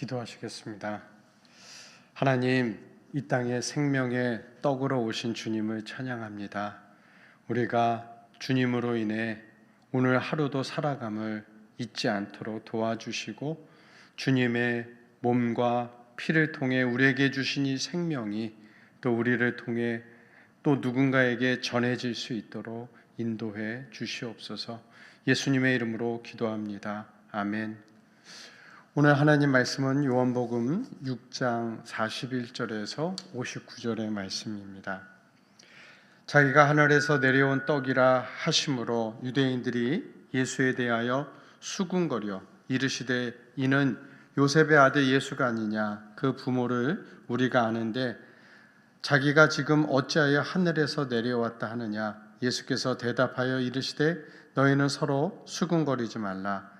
기도하시겠습니다. 하나님, 이 땅에 생명의 떡으로 오신 주님을 찬양합니다. 우리가 주님으로 인해 오늘 하루도 살아감을 잊지 않도록 도와주시고 주님의 몸과 피를 통해 우리에게 주신 이 생명이 또 우리를 통해 또 누군가에게 전해질 수 있도록 인도해 주시옵소서. 예수님의 이름으로 기도합니다. 아멘. 오늘 하나님 말씀은 요한복음 6장 41절에서 59절의 말씀입니다. 자기가 하늘에서 내려온 떡이라 하심으로 유대인들이 예수에 대하여 수군거려 이르시되 이는 요셉의 아들 예수가 아니냐? 그 부모를 우리가 아는데 자기가 지금 어찌하여 하늘에서 내려왔다 하느냐? 예수께서 대답하여 이르시되 너희는 서로 수군거리지 말라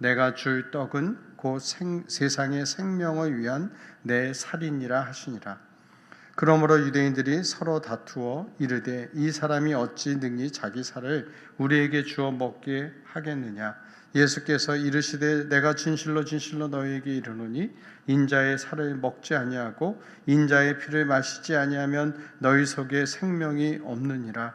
내가 줄 떡은 곧 생, 세상의 생명을 위한 내 살이니라 하시니라. 그러므로 유대인들이 서로 다투어 이르되 이 사람이 어찌 능히 자기 살을 우리에게 주어 먹게 하겠느냐? 예수께서 이르시되 내가 진실로 진실로 너희에게 이르노니 인자의 살을 먹지 아니하고 인자의 피를 마시지 아니하면 너희 속에 생명이 없느니라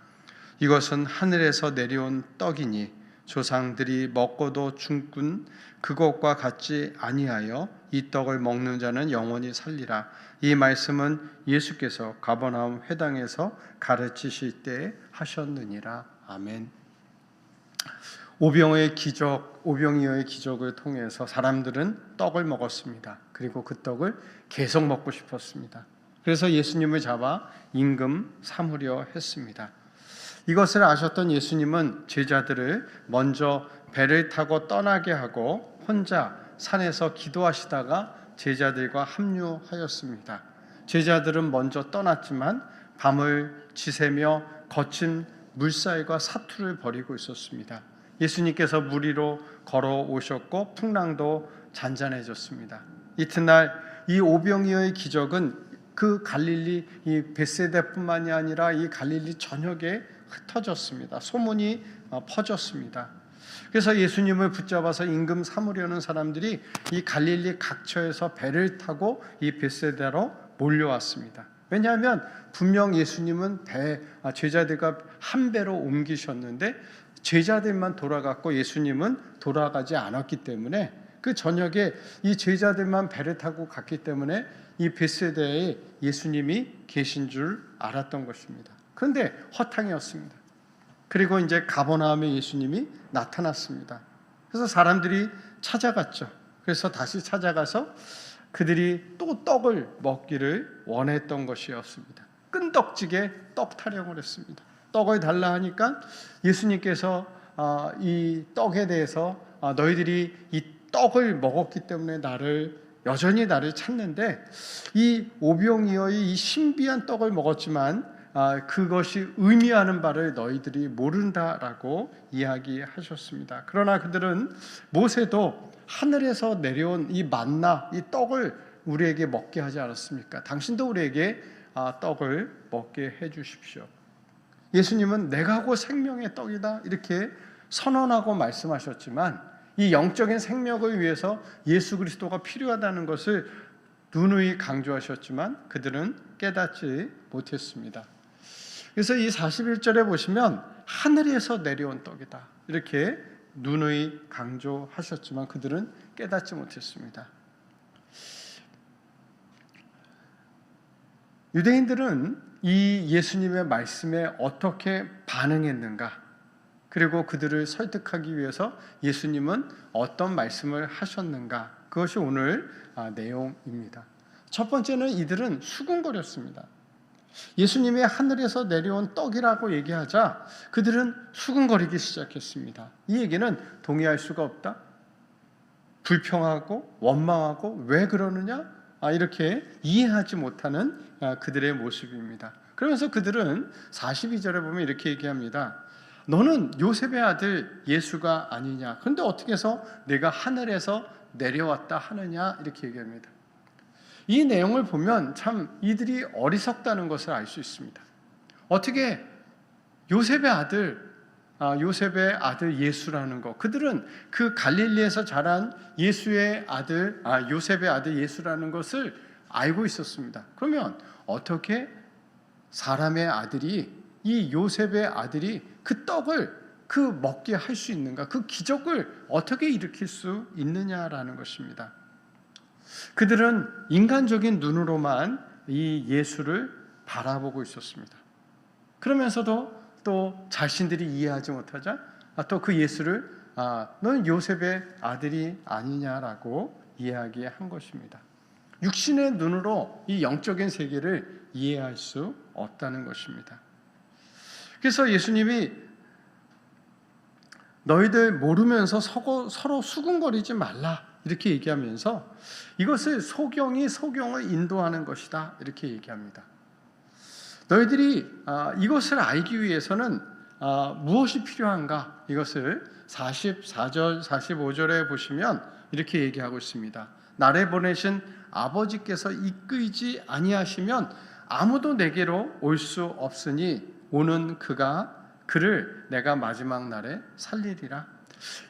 이것은 하늘에서 내려온 떡이니 조상들이 먹고도 죽군 그것과 같지 아니하여 이 떡을 먹는 자는 영원히 살리라. 이 말씀은 예수께서 가버나움 회당에서 가르치실 때 하셨느니라. 아멘. 오병의 기적, 오병이어의 기적을 통해서 사람들은 떡을 먹었습니다. 그리고 그 떡을 계속 먹고 싶었습니다. 그래서 예수님을 잡아 임금 삼으려 했습니다. 이것을 아셨던 예수님은 제자들을 먼저 배를 타고 떠나게 하고 혼자 산에서 기도하시다가 제자들과 합류하였습니다. 제자들은 먼저 떠났지만 밤을 지새며 거친 물살과 사투를 벌이고 있었습니다. 예수님께서 물 위로 걸어오셨고 풍랑도 잔잔해졌습니다. 이튿날 이 오병이어의 기적은 그 갈릴리 이 베세다뿐만이 아니라 이 갈릴리 전역에 흩어졌습니다. 소문이 어, 퍼졌습니다. 그래서 예수님을 붙잡아서 임금 삼으려는 사람들이 이 갈릴리 각처에서 배를 타고 이 베세다로 몰려왔습니다. 왜냐하면 분명 예수님은 배 아, 제자들과 한 배로 옮기셨는데 제자들만 돌아갔고 예수님은 돌아가지 않았기 때문에 그 저녁에 이 제자들만 배를 타고 갔기 때문에 이 베세다에 예수님이 계신 줄 알았던 것입니다. 그런데 허탕이었습니다. 그리고 이제 가버나움에 예수님이 나타났습니다. 그래서 사람들이 찾아갔죠. 그래서 다시 찾아가서 그들이 또 떡을 먹기를 원했던 것이었습니다. 끈덕지게 떡 타령을 했습니다. 떡을 달라 하니까 예수님께서 아, 이 떡에 대해서 아, 너희들이 이 떡을 먹었기 때문에 나를 여전히 나를 찾는데 이 오병이어의 이 신비한 떡을 먹었지만 아, 그것이 의미하는 바를 너희들이 모른다라고 이야기하셨습니다. 그러나 그들은 모세도 하늘에서 내려온 이 만나, 이 떡을 우리에게 먹게 하지 않았습니까? 당신도 우리에게 아, 떡을 먹게 해 주십시오. 예수님은 내가 고 생명의 떡이다 이렇게 선언하고 말씀하셨지만 이 영적인 생명을 위해서 예수 그리스도가 필요하다는 것을 누누이 강조하셨지만 그들은 깨닫지 못했습니다. 그래서 이 41절에 보시면 하늘에서 내려온 떡이다. 이렇게 누누이 강조하셨지만 그들은 깨닫지 못했습니다. 유대인들은 이 예수님의 말씀에 어떻게 반응했는가? 그리고 그들을 설득하기 위해서 예수님은 어떤 말씀을 하셨는가? 그것이 오늘 아, 내용입니다. 첫 번째는 이들은 수군거렸습니다. 예수님이 하늘에서 내려온 떡이라고 얘기하자 그들은 수군거리기 시작했습니다. 이 얘기는 동의할 수가 없다. 불평하고 원망하고 왜 그러느냐? 아, 이렇게 이해하지 못하는 아, 그들의 모습입니다. 그러면서 그들은 42절에 보면 이렇게 얘기합니다. 너는 요셉의 아들 예수가 아니냐? 그런데 어떻게 해서 내가 하늘에서 내려왔다 하느냐? 이렇게 얘기합니다. 이 내용을 보면 참 이들이 어리석다는 것을 알 수 있습니다. 어떻게 요셉의 아들, 아, 요셉의 아들 예수라는 것, 그들은 그 갈릴리에서 자란 예수의 아들, 아, 요셉의 아들 예수라는 것을 알고 있었습니다. 그러면 어떻게 사람의 아들이 이 요셉의 아들이 그 떡을 그 먹게 할 수 있는가? 그 기적을 어떻게 일으킬 수 있느냐라는 것입니다. 그들은 인간적인 눈으로만 이 예수를 바라보고 있었습니다. 그러면서도 또 자신들이 이해하지 못하자 아, 또 그 예수를 아, 너는 요셉의 아들이 아니냐라고 이야기한 것입니다. 육신의 눈으로 이 영적인 세계를 이해할 수 없다는 것입니다. 그래서 예수님이 너희들 모르면서 서로 수군거리지 말라 이렇게 얘기하면서 이것을 소경이 소경을 인도하는 것이다 이렇게 얘기합니다. 너희들이 아, 이것을 알기 위해서는 아, 무엇이 필요한가 이것을 44절 45절에 보시면 이렇게 얘기하고 있습니다. 나를 보내신 아버지께서 이끌지 아니하시면 아무도 내게로 올 수 없으니 오는 그가 그를 내가 마지막 날에 살리리라.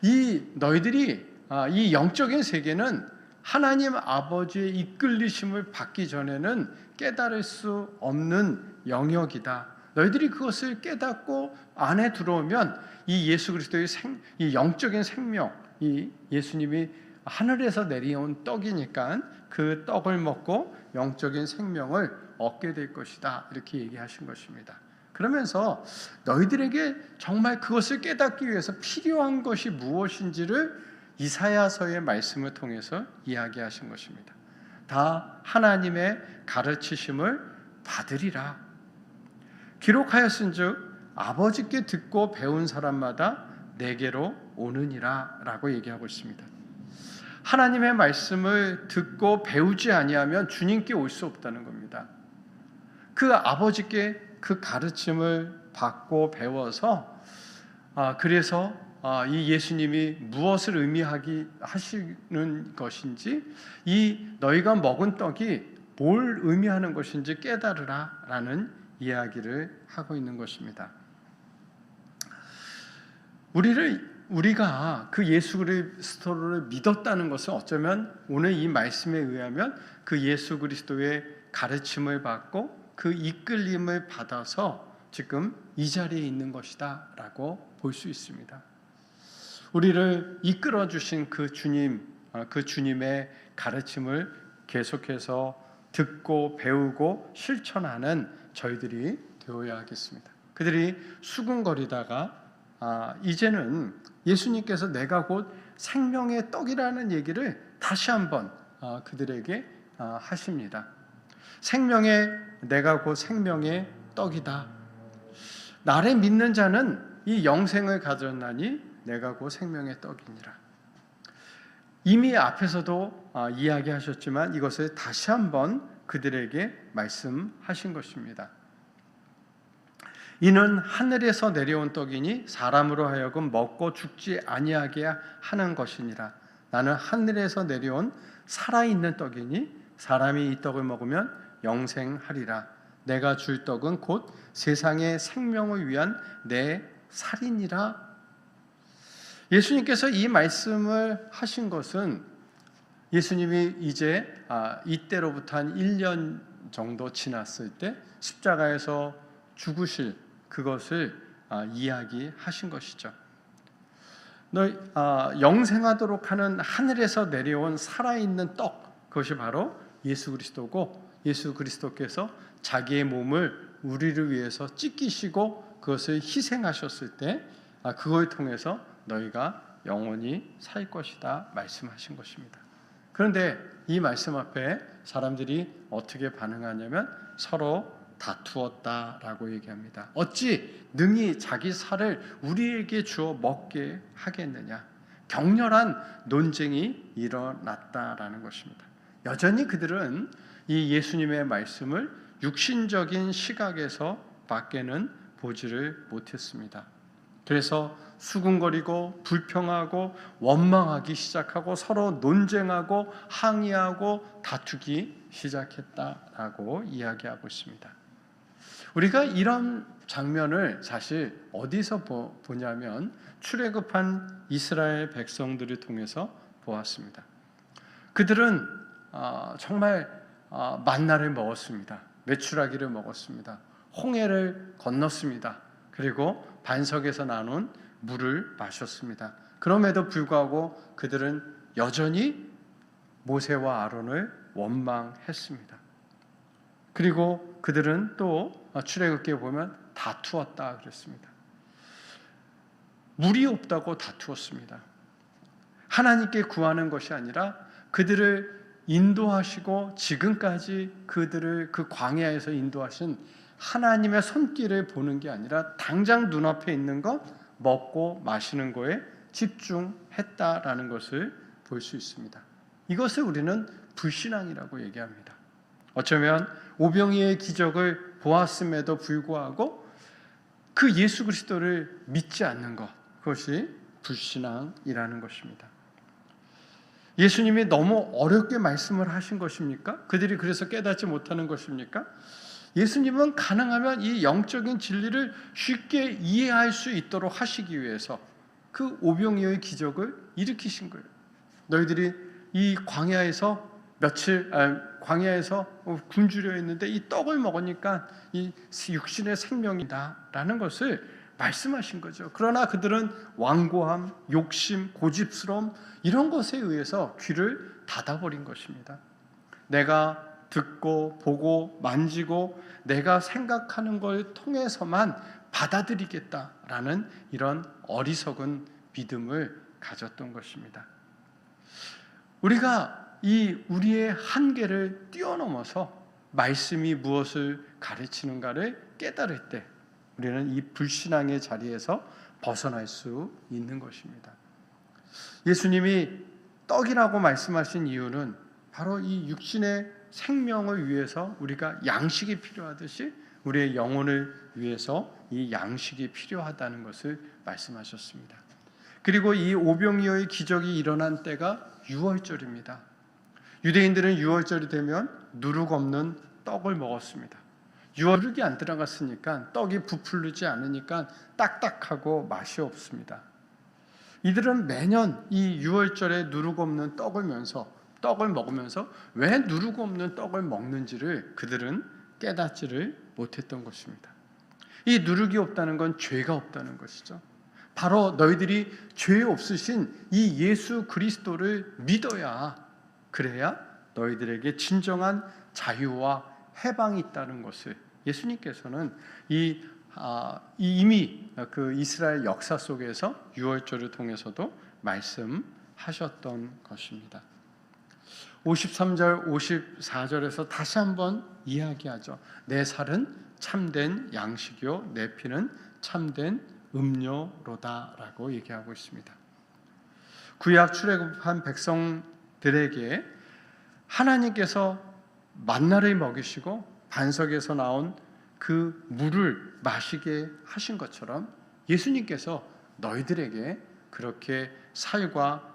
이 너희들이 아, 이 영적인 세계는 하나님 아버지의 이끌리심을 받기 전에는 깨달을 수 없는 영역이다. 너희들이 그것을 깨닫고 안에 들어오면 이 예수 그리스도의 생, 이 영적인 생명, 이 예수님이 하늘에서 내려온 떡이니까 그 떡을 먹고 영적인 생명을 얻게 될 것이다. 이렇게 얘기하신 것입니다. 그러면서 너희들에게 정말 그것을 깨닫기 위해서 필요한 것이 무엇인지를 이사야서의 말씀을 통해서 이야기하신 것입니다. 다 하나님의 가르치심을 받으리라. 기록하였은즉 아버지께 듣고 배운 사람마다 내게로 오느니라라고 얘기하고 있습니다. 하나님의 말씀을 듣고 배우지 아니하면 주님께 올 수 없다는 겁니다. 그 아버지께 그 가르침을 받고 배워서 아, 그래서 아, 이 예수님이 무엇을 의미하기 하시는 것인지 이 너희가 먹은 떡이 뭘 의미하는 것인지 깨달으라라는 이야기를 하고 있는 것입니다. 우리를 우리가 그 예수 그리스도를 믿었다는 것은 어쩌면 오늘 이 말씀에 의하면 그 예수 그리스도의 가르침을 받고 그 이끌림을 받아서 지금 이 자리에 있는 것이다라고 볼 수 있습니다. 우리를 이끌어 주신 그 주님, 아, 그 주님의 가르침을 계속해서 듣고 배우고 실천하는 저희들이 되어야 하겠습니다. 그들이 수군거리다가 아, 이제는 예수님께서 내가 곧 생명의 떡이라는 얘기를 다시 한번 아, 그들에게 아, 하십니다. 생명의 내가 곧 생명의 떡이다. 나를 믿는 자는 이 영생을 가졌나니 내가 곧 생명의 떡이니라. 이미 앞에서도 아, 이야기하셨지만 이것을 다시 한번 그들에게 말씀하신 것입니다. 이는 하늘에서 내려온 떡이니 사람으로 하여금 먹고 죽지 아니하게 하는 것이니라. 나는 하늘에서 내려온 살아있는 떡이니 사람이 이 떡을 먹으면 영생하리라. 내가 줄 떡은 곧 세상의 생명을 위한 내 살이니라. 예수님께서 이 말씀을 하신 것은 예수님이 이제 아, 이때로부터 한 1년 정도 지났을 때 십자가에서 죽으실 그것을 아, 이야기하신 것이죠. 너 아, 영생하도록 하는 하늘에서 내려온 살아있는 떡 그것이 바로 예수 그리스도고 예수 그리스도께서 자기의 몸을 우리를 위해서 찢기시고 그것을 희생하셨을 때 아, 그걸 통해서 너희가 영원히 살 것이다 말씀하신 것입니다. 그런데 이 말씀 앞에 사람들이 어떻게 반응하냐면 서로 다투었다라고 얘기합니다. 어찌 능히 자기 살을 우리에게 주어 먹게 하겠느냐? 격렬한 논쟁이 일어났다라는 것입니다. 여전히 그들은 이 예수님의 말씀을 육신적인 시각에서 밖에는 보지를 못했습니다. 그래서 수군거리고 불평하고 원망하기 시작하고 서로 논쟁하고 항의하고 다투기 시작했다라고 이야기하고 있습니다. 우리가 이런 장면을 사실 어디서 보, 보냐면 출애굽한 이스라엘 백성들을 통해서 보았습니다. 그들은 어, 정말 어, 만나를 먹었습니다. 메추라기를 먹었습니다. 홍해를 건넜습니다. 그리고 반석에서 나눈 물을 마셨습니다. 그럼에도 불구하고 그들은 여전히 모세와 아론을 원망했습니다. 그리고 그들은 또 출애굽기에 보면 다투었다 그랬습니다. 물이 없다고 다투었습니다. 하나님께 구하는 것이 아니라 그들을 인도하시고 지금까지 그들을 그 광야에서 인도하신 하나님의 손길을 보는 게 아니라 당장 눈앞에 있는 것 먹고 마시는 거에 집중했다라는 것을 볼 수 있습니다. 이것을 우리는 불신앙이라고 얘기합니다. 어쩌면 오병이의 기적을 보았음에도 불구하고 그 예수 그리스도를 믿지 않는 것 그것이 불신앙이라는 것입니다. 예수님이 너무 어렵게 말씀을 하신 것입니까? 그들이 그래서 깨닫지 못하는 것입니까? 예수님은 가능하면 이 영적인 진리를 쉽게 이해할 수 있도록 하시기 위해서 그 오병이어의 기적을 일으키신 거예요. 너희들이 이 광야에서 며칠 아, 광야에서 굶주려 있는데 이 떡을 먹으니까 이 육신의 생명이다라는 것을 말씀하신 거죠. 그러나 그들은 완고함, 욕심, 고집스러움 이런 것에 의해서 귀를 닫아버린 것입니다. 내가 듣고 보고 만지고 내가 생각하는 걸 통해서만 받아들이겠다라는 이런 어리석은 믿음을 가졌던 것입니다. 우리가 이 우리의 한계를 뛰어넘어서 말씀이 무엇을 가르치는가를 깨달을 때 우리는 이 불신앙의 자리에서 벗어날 수 있는 것입니다. 예수님이 떡이라고 말씀하신 이유는 바로 이 육신의 생명을 위해서 우리가 양식이 필요하듯이 우리의 영혼을 위해서 이 양식이 필요하다는 것을 말씀하셨습니다. 그리고 이 오병이어의 기적이 일어난 때가 6월절입니다. 유대인들은 6월절이 되면 누룩 없는 떡을 먹었습니다. 6월 누룩이 안 들어갔으니까 떡이 부풀리지 않으니까 딱딱하고 맛이 없습니다. 이들은 매년 이 6월절에 누룩 없는 떡을 면서 떡을 먹으면서 왜 누룩 없는 떡을 먹는지를 그들은 깨닫지를 못했던 것입니다. 이 누룩이 없다는 건 죄가 없다는 것이죠. 바로 너희들이 죄 없으신 이 예수 그리스도를 믿어야 그래야 너희들에게 진정한 자유와 해방이 있다는 것을 예수님께서는 이 아, 이미 그 이스라엘 역사 속에서 유월절을 통해서도 말씀하셨던 것입니다. 53절, 54절에서 다시 한번 이야기하죠. 내 살은 참된 양식이요, 내 피는 참된 음료로다라고 얘기하고 있습니다. 구약 출애굽한 백성들에게 하나님께서 만나를 먹이시고 반석에서 나온 그 물을 마시게 하신 것처럼 예수님께서 너희들에게 그렇게 살과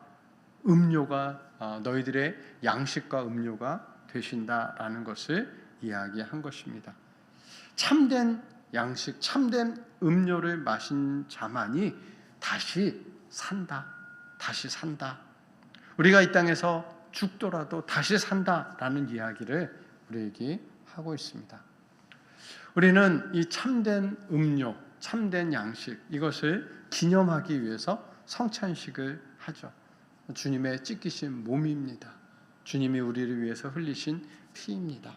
음료가 어, 너희들의 양식과 음료가 되신다라는 것을 이야기한 것입니다. 참된 양식, 참된 음료를 마신 자만이 다시 산다. 다시 산다. 우리가 이 땅에서 죽더라도 다시 산다라는 이야기를 우리에게 하고 있습니다. 우리는 이 참된 음료, 참된 양식 이것을 기념하기 위해서 성찬식을 하죠. 주님의 찢기신 몸입니다. 주님이 우리를 위해서 흘리신 피입니다.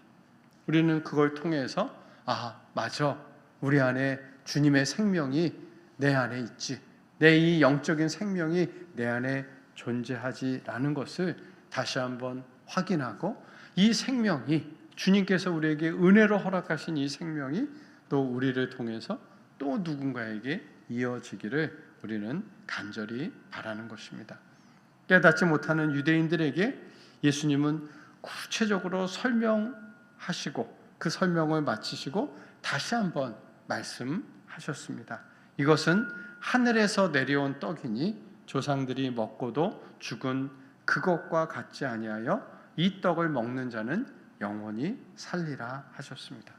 우리는 그걸 통해서 아, 맞아. 우리 안에 주님의 생명이 내 안에 있지. 내 이 영적인 생명이 내 안에 존재하지라는 것을 다시 한번 확인하고 이 생명이 주님께서 우리에게 은혜로 허락하신 이 생명이 또 우리를 통해서 또 누군가에게 이어지기를 우리는 간절히 바라는 것입니다. 깨닫지 못하는 유대인들에게 예수님은 구체적으로 설명하시고 그 설명을 마치시고 다시 한번 말씀하셨습니다. 이것은 하늘에서 내려온 떡이니 조상들이 먹고도 죽은 그것과 같지 아니하여 이 떡을 먹는 자는 영원히 살리라 하셨습니다.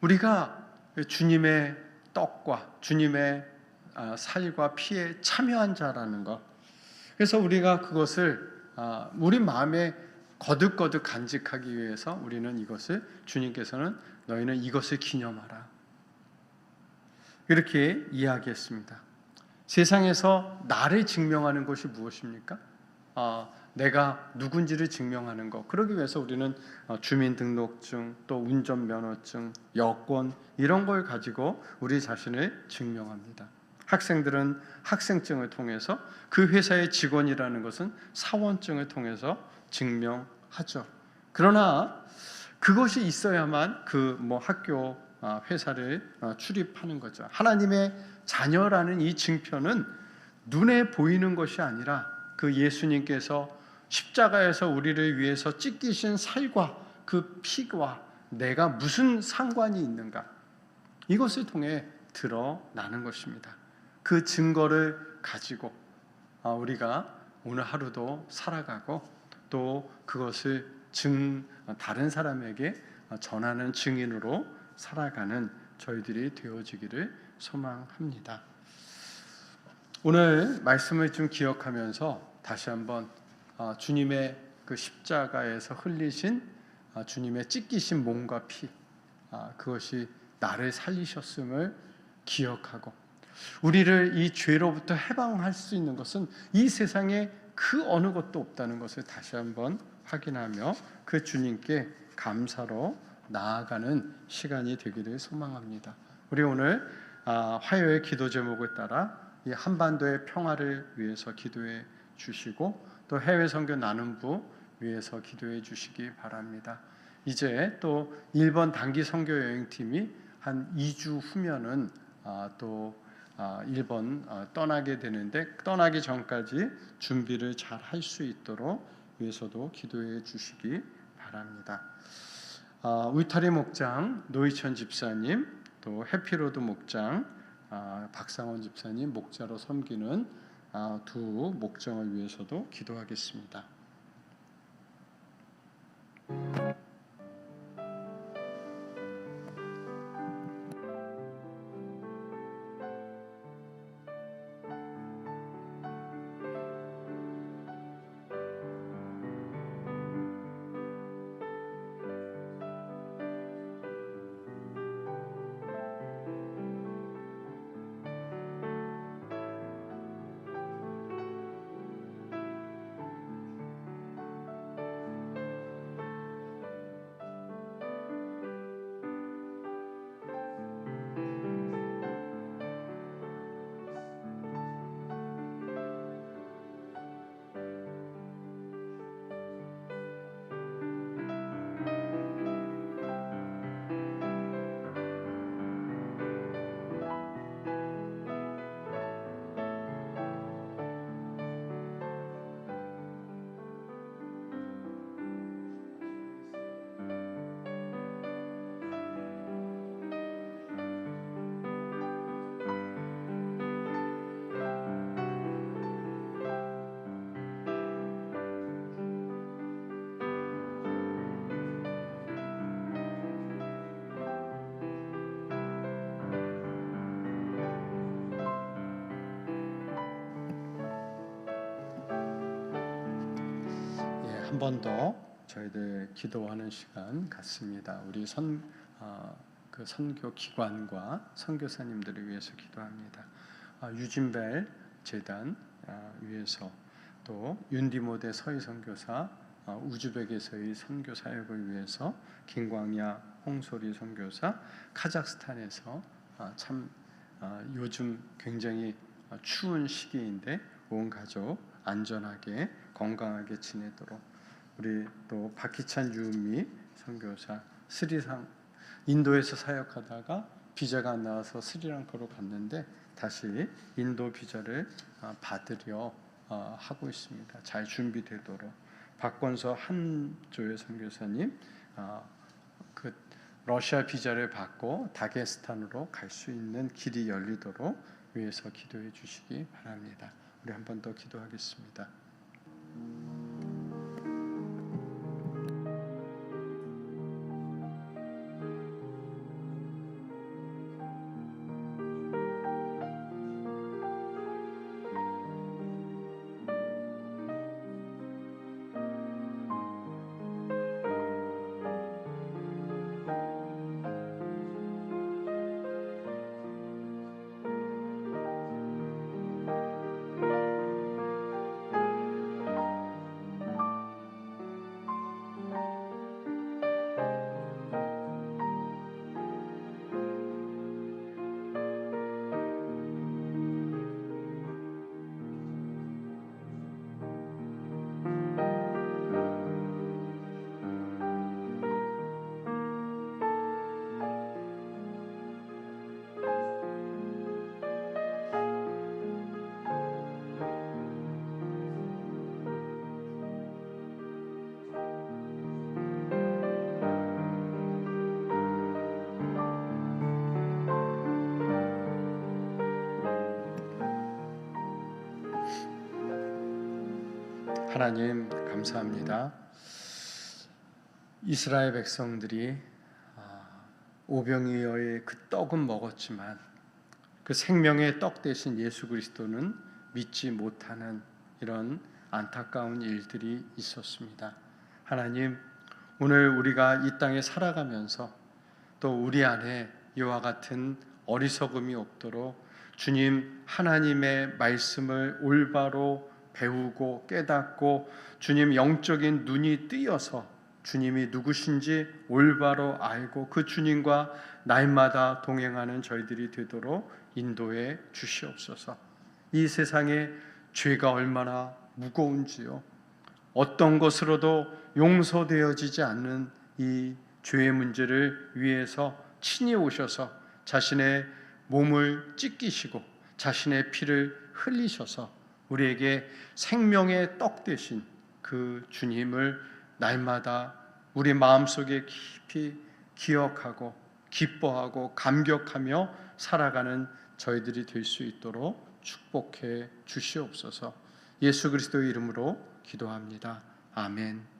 우리가 주님의 떡과 주님의 아, 살과 피에 참여한 자라는 것. 그래서 우리가 그것을 아, 우리 마음에 거듭거듭 간직하기 위해서 우리는 이것을 주님께서는 너희는 이것을 기념하라. 이렇게 이야기했습니다. 세상에서 나를 증명하는 것이 무엇입니까? 어, 내가 누군지를 증명하는 것. 그러기 위해서 우리는 어, 주민등록증, 또 운전면허증, 여권 이런 걸 가지고 우리 자신을 증명합니다. 학생들은 학생증을 통해서 그 회사의 직원이라는 것은 사원증을 통해서 증명하죠. 그러나 그것이 있어야만 그 뭐 학교 아, 회사를 어, 출입하는 거죠. 하나님의 자녀라는 이 증표는 눈에 보이는 것이 아니라 그 예수님께서 십자가에서 우리를 위해서 찢기신 살과 그 피와 내가 무슨 상관이 있는가 이것을 통해 드러나는 것입니다. 그 증거를 가지고 아, 우리가 오늘 하루도 살아가고 또 그것을 증 다른 사람에게 전하는 증인으로 살아가는 저희들이 되어지기를 소망합니다. 오늘 말씀을 좀 기억하면서 다시 한번 아, 주님의 그 십자가에서 흘리신 아, 주님의 찢기신 몸과 피 아, 그것이 나를 살리셨음을 기억하고 우리를 이 죄로부터 해방할 수 있는 것은 이 세상에 그 어느 것도 없다는 것을 다시 한번 확인하며 그 주님께 감사로 나아가는 시간이 되기를 소망합니다. 우리 오늘 화요일 기도 제목을 따라 이 한반도의 평화를 위해서 기도해 주시고 또 해외 선교 나눔부 위해서 기도해 주시기 바랍니다. 이제 또 일본 단기 선교 여행팀이 한 2주 후면은 아, 또 아, 일본 아, 떠나게 되는데 떠나기 전까지 준비를 잘 할 수 있도록 위해서도 기도해 주시기 바랍니다. 울타리 목장 노희천 집사님 또 해피로드 목장 박상원 집사님 목자로 섬기는 아, 두 목적을 위해서도 기도하겠습니다. 한 번 더 저희들 기도하는 시간 갖습니다. 우리 선, 어, 그 선교 기관과 선교사님들을 위해서 기도합니다. 아, 유진벨 재단 아, 위해서 또 윤디모대 서희 선교사 아, 우즈벡에서의 선교 사역을 위해서 김광야 홍소리 선교사 카자흐스탄에서 아, 참 아, 요즘 굉장히 아, 추운 시기인데 온 가족 안전하게 건강하게 지내도록 우리 또 박희찬 유미 선교사 스리상 인도에서 사역하다가 비자가 안 나와서 스리랑카로 갔는데 다시 인도 비자를 아, 받으려 어, 하고 있습니다. 잘 준비되도록 박건서 한조의 선교사님 아, 그 러시아 비자를 받고 다게스탄으로 갈 수 있는 길이 열리도록 위해서 기도해 주시기 바랍니다. 우리 한 번 더 기도하겠습니다. 하나님 감사합니다. 이스라엘 백성들이 아, 오병이어의 그 떡은 먹었지만 그 생명의 떡 대신 예수 그리스도는 믿지 못하는 이런 안타까운 일들이 있었습니다. 하나님 오늘 우리가 이 땅에 살아가면서 또 우리 안에 이와 같은 어리석음이 없도록 주님 하나님의 말씀을 올바로 배우고 깨닫고 주님 영적인 눈이 뜨여서 주님이 누구신지 올바로 알고 그 주님과 날마다 동행하는 저희들이 되도록 인도해 주시옵소서. 이 세상에 죄가 얼마나 무거운지요. 어떤 것으로도 용서되어지지 않는 이 죄의 문제를 위해서 친히 오셔서 자신의 몸을 찢기시고 자신의 피를 흘리셔서 우리에게 생명의 떡 되신 그 주님을 날마다 우리 마음속에 깊이 기억하고 기뻐하고 감격하며 살아가는 저희들이 될 수 있도록 축복해 주시옵소서. 예수 그리스도의 이름으로 기도합니다. 아멘.